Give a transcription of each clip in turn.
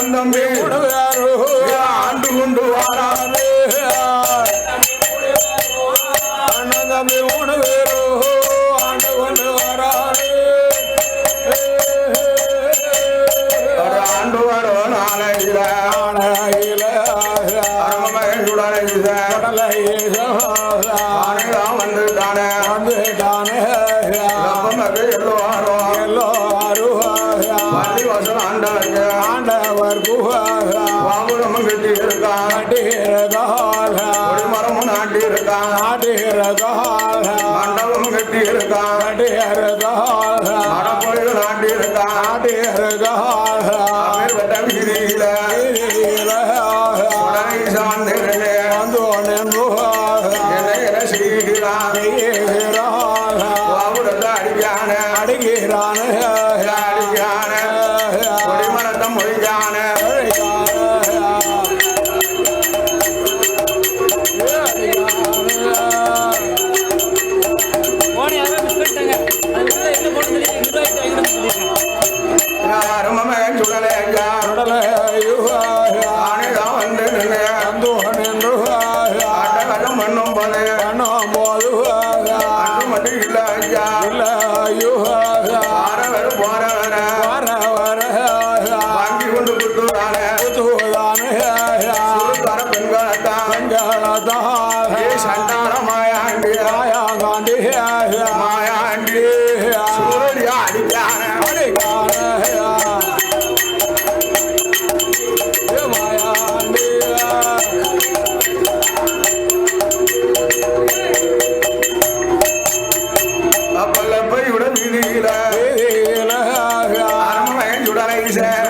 அண்ணன் பாபுரத்தை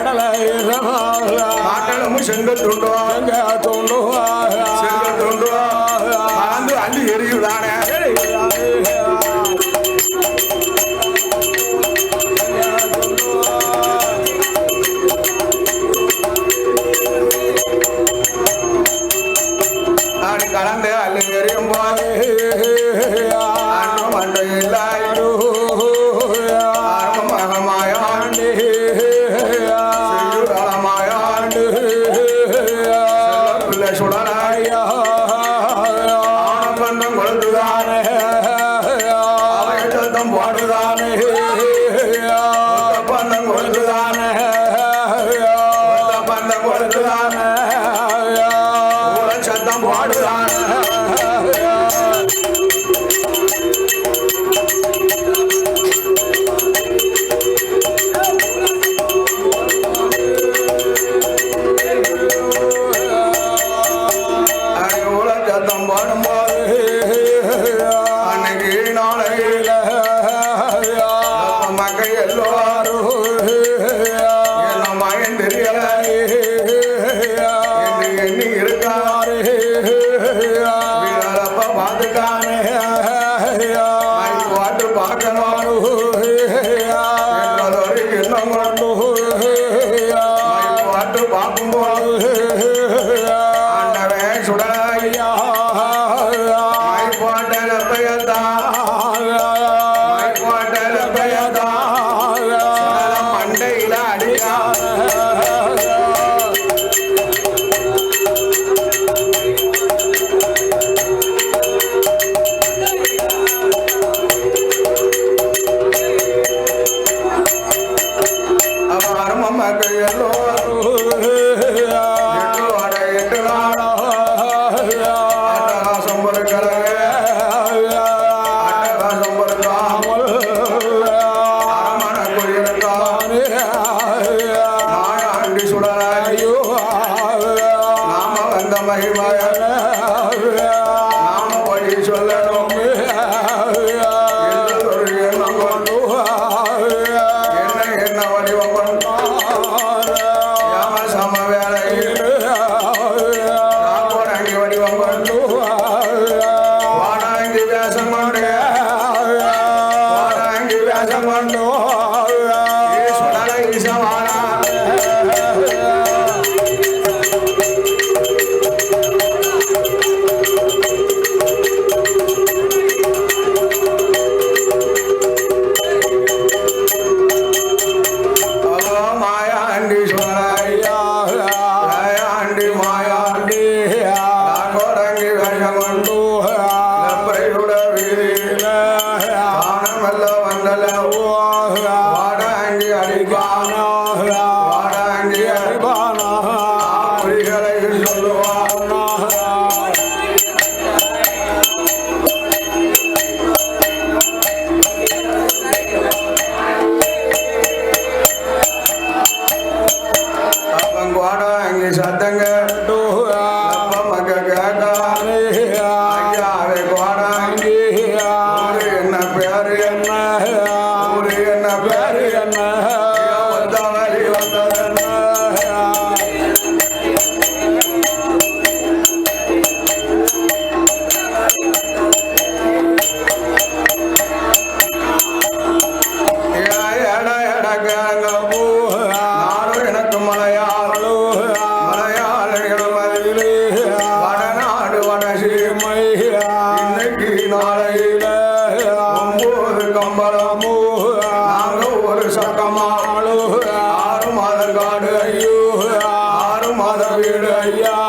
ఎడల మాటలము శంగతుండు శంగతుండు சத்தம் ஆக வேண்டும் Nirvana. Thank you. മറവിടയ്യാ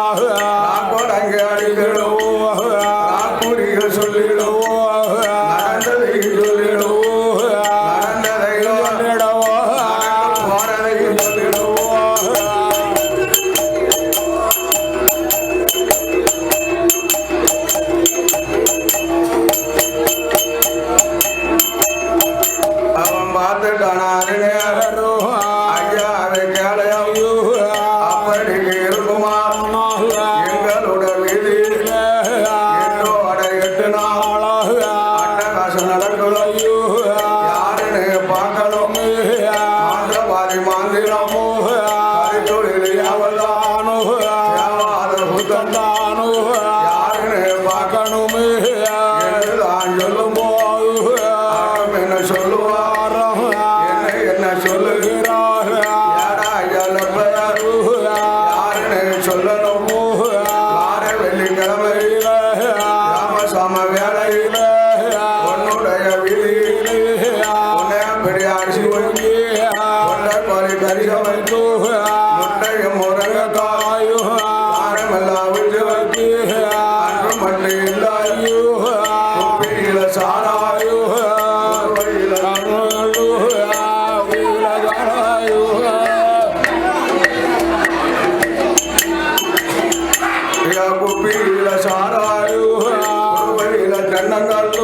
எங்களோட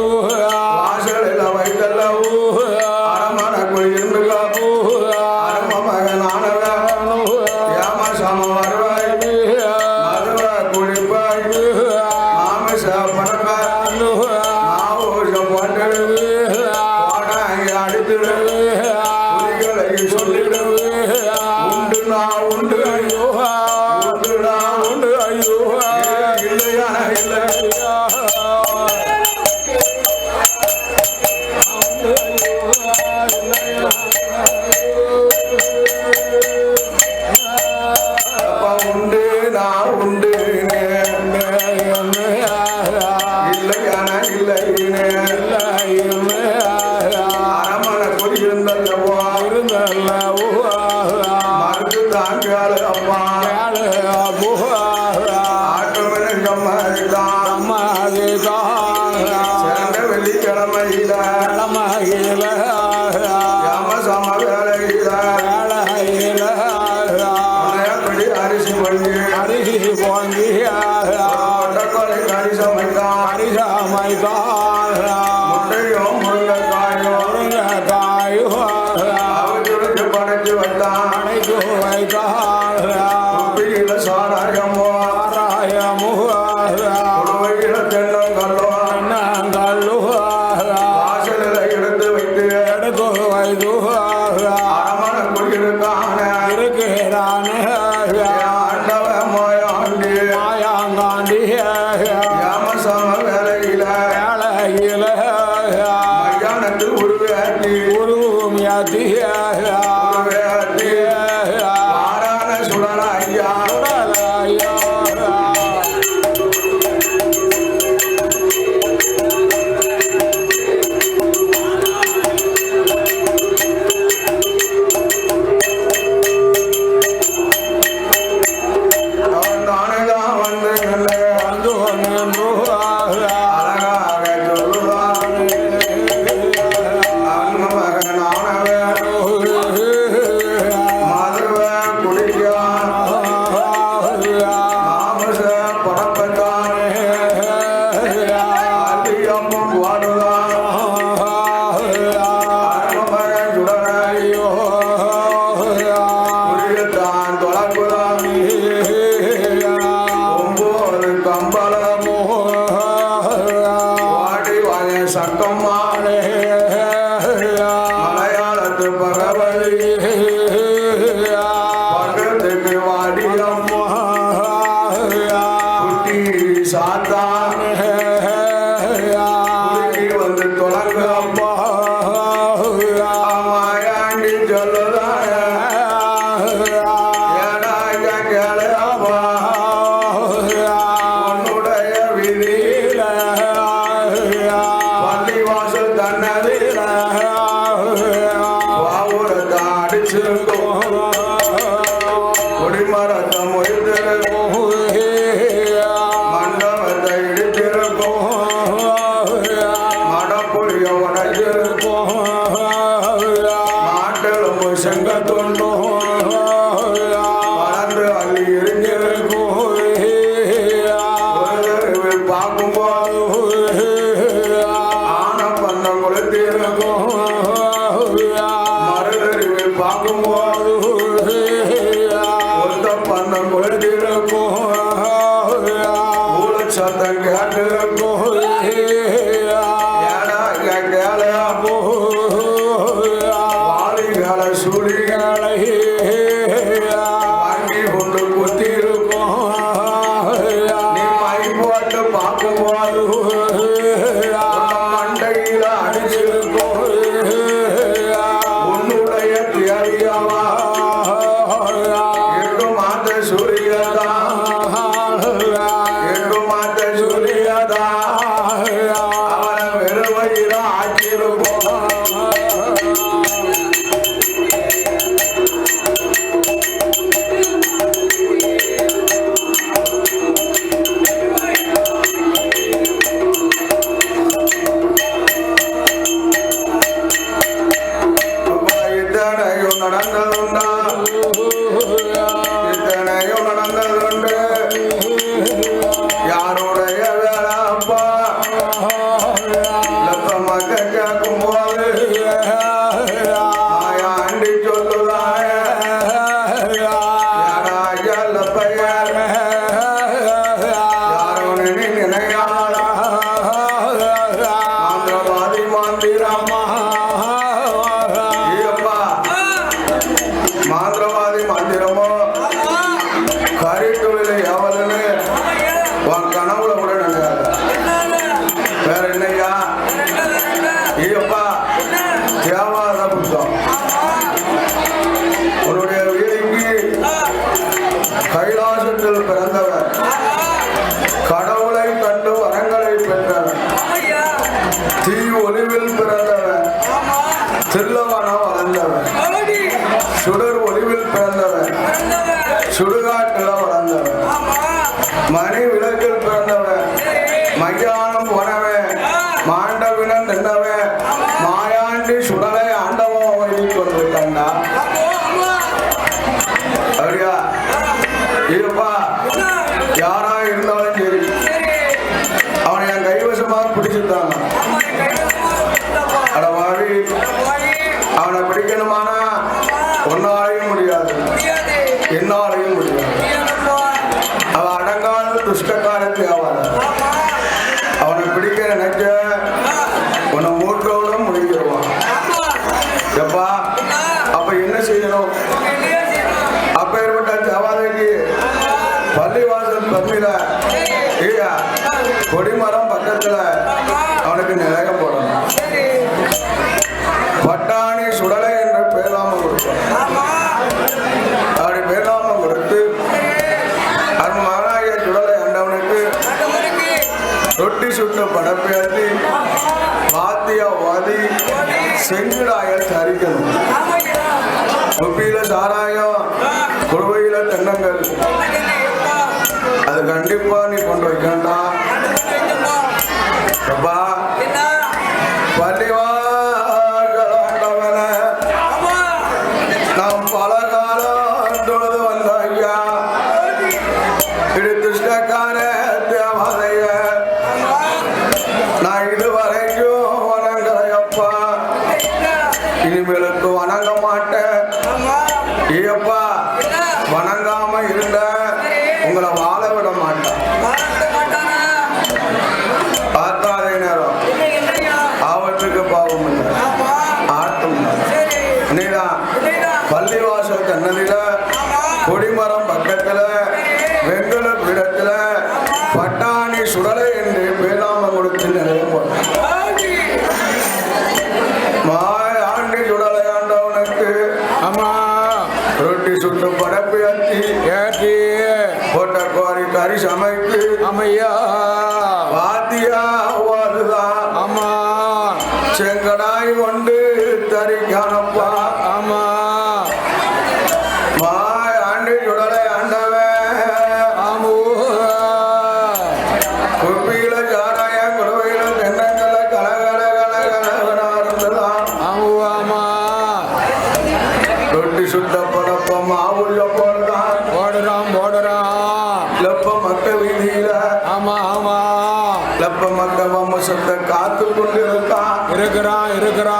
不啊。सागर गहरान है Kambala love. நடந்ததுண்டா. இத்தனையும் 他 妈的满 மணியாட்டில் வளர்ந்தவன் மணி விளக்கில் பிறந்தவன் மையான उसका कारण क्या ரொட்டி சுட்ட படப்பேட்டி பாத்தியா வாதி செங்குடாய தரிக்கணும். தொப்பியில தாராயம் குடுவையில தென்னங்கள். அது கண்டிப்பா நீ கொண்டு வைக்கண்டா ರೊಟ್ಟಿ ಶುದ್ಧ ಪರಪ್ಪ ಮಾವು ಲೊಪ್ಪಡ್ದ ஓடுறோம் ஓடுறோம் ಲಪ್ಪ ಮಕ್ಕ ವಿಧಿಯ ஆமா ஆமா ಲಪ್ಪ ಮಕ್ಕ ಒಮ್ಮ ಶಬ್ದ ಕಾತುಕೊಂಡಿರುತ್ತಾ இருக்கிறோம் இருக்கிறோம்